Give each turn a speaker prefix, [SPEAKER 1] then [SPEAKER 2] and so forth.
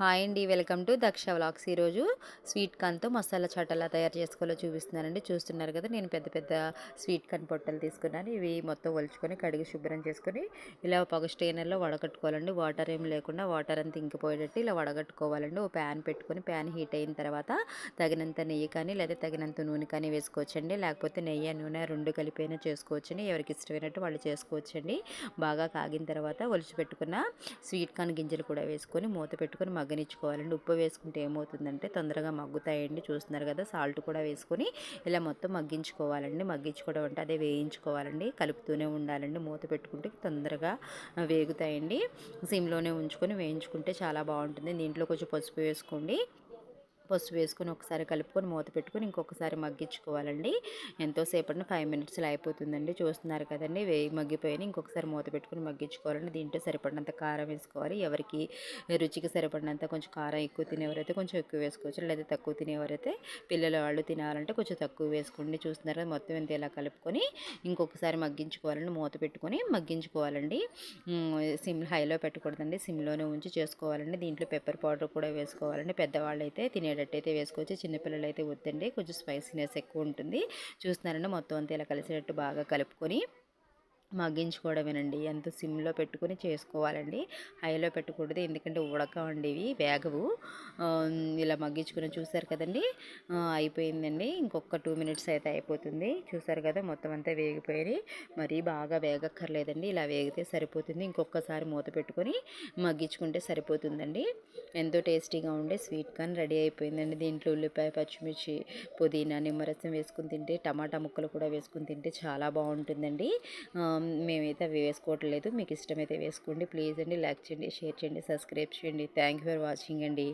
[SPEAKER 1] Hi అండి welcome to Daksha vlogs. ఈరోజు sweet కార్న్తో మసాలా చట్టలా తయారు చేసుకోవాలో చూపిస్తున్నానండి. చూస్తున్నారు కదా నేను పెద్ద పెద్ద స్వీట్ కార్న్ పొట్టలు తీసుకున్నాను. ఇవి మొత్తం ఒలుచుకొని కడిగి శుభ్రం చేసుకొని ఇలా ఒక స్టేనర్లో వడగట్టుకోవాలండి. వాటర్ ఏం లేకుండా వాటర్ అంతా ఇంకిపోయేటట్టు ఇలా వడగట్టుకోవాలండి. ఓ ప్యాన్ పెట్టుకొని ప్యాన్ హీట్ అయిన తర్వాత తగినంత నెయ్యి కానీ లేదా తగినంత నూనె కానీ వేసుకోవచ్చండి. లేకపోతే నెయ్యి నూనె రెండు కలిపైనా చేసుకోవచ్చండి. ఎవరికి ఇష్టమైనట్టు వాళ్ళు చేసుకోవచ్చండి. బాగా కాగిన తర్వాత ఒలిచి పెట్టుకున్న స్వీట్ కార్న్ గింజలు కూడా వేసుకొని మూత పెట్టుకొని మగ్గనిచ్చుకోవాలండి ఉప్పు వేసుకుంటే ఏమవుతుందంటే తొందరగా మగ్గుతాయండి. చూస్తున్నారు కదా సాల్ట్ కూడా వేసుకొని ఇలా మొత్తం మగ్గించుకోవాలండి. మగ్గించుకోవడం అంటే అదే వేయించుకోవాలండి. కలుపుతూనే ఉండాలండి. మూత పెట్టుకుంటే తొందరగా వేగుతాయండి. సిమ్లోనే ఉంచుకొని వేయించుకుంటే చాలా బాగుంటుంది. దీంట్లో కొంచెం పసుపు వేసుకోండి. పసుపు వేసుకొని ఒకసారి కలుపుకొని మూత పెట్టుకొని ఇంకొకసారి మగ్గించుకోవాలండి. ఎంతోసేపటిన ఫైవ్ మినిట్స్లో అయిపోతుందండి. చూస్తున్నారు కదండి. వేయి మగ్గిపోయిన. ఇంకొకసారి మూత పెట్టుకొని మగ్గించుకోవాలండి. దీంట్లో సరిపడినంత కారం వేసుకోవాలి. ఎవరికి రుచికి సరిపడినంత కొంచెం కారం ఎక్కువ తినేవారైతే కొంచెం ఎక్కువ వేసుకోవచ్చు. లేదా తక్కువ తినేవారైతే పిల్లల వాళ్ళు తినాలంటే కొంచెం తక్కువ వేసుకోండి. చూస్తున్నారు మొత్తం ఎంత ఇలా కలుపుకొని ఇంకొకసారి మగ్గించుకోవాలండి. మూత పెట్టుకొని మగ్గించుకోవాలండి. సిమ్ హైలో పెట్టకూడదండి. సిమ్లోనే ఉంచి చేసుకోవాలండి. దీంట్లో పెప్పర్ పౌడర్ కూడా వేసుకోవాలండి. పెద్దవాళ్ళు అయితే తినే అయితే వేసుకోవచ్చు. చిన్నపిల్లలు అయితే వద్దండి. కొంచెం స్పైసీనెస్ ఎక్కువ ఉంటుంది. చూస్తున్నారండి మొత్తం అంతా ఇలా కలిసినట్టు బాగా కలుపుకొని. మగ్గించుకోవడమేనండి. ఎంత సిమ్లో పెట్టుకొని చేసుకోవాలండి. హైలో పెట్టకూడదు. ఎందుకంటే ఉడకండి ఇవి వేగవు. ఇలా మగ్గించుకుని చూసారు కదండి? అయిపోయిందండి. ఇంకొక టూ మినిట్స్ అయితే అయిపోతుంది. చూసారు కదా మొత్తం అంతా వేగిపోయి మరీ బాగా వేగక్కర్లేదండి. ఇలా వేగితే సరిపోతుంది. ఇంకొకసారి మూత పెట్టుకొని మగ్గించుకుంటే సరిపోతుందండి. ఎంతో టేస్టీగా ఉండే స్వీట్ కార్న్ రెడీ అయిపోయిందండి. దీంట్లో ఉల్లిపాయ పచ్చిమిర్చి పుదీనా నిమ్మరసం వేసుకుని తింటే టమాటా ముక్కలు కూడా వేసుకుని తింటే చాలా బాగుంటుందండి. Um, మేమైతే అవి వేసుకోవట్లేదు. మీకు ఇష్టమైతే వేసుకోండి. ప్లీజ్ అండి లైక్ చేయండి షేర్ చేయండి సబ్స్క్రైబ్ చేయండి. థ్యాంక్ యూ ఫర్ వాచింగ్ అండి.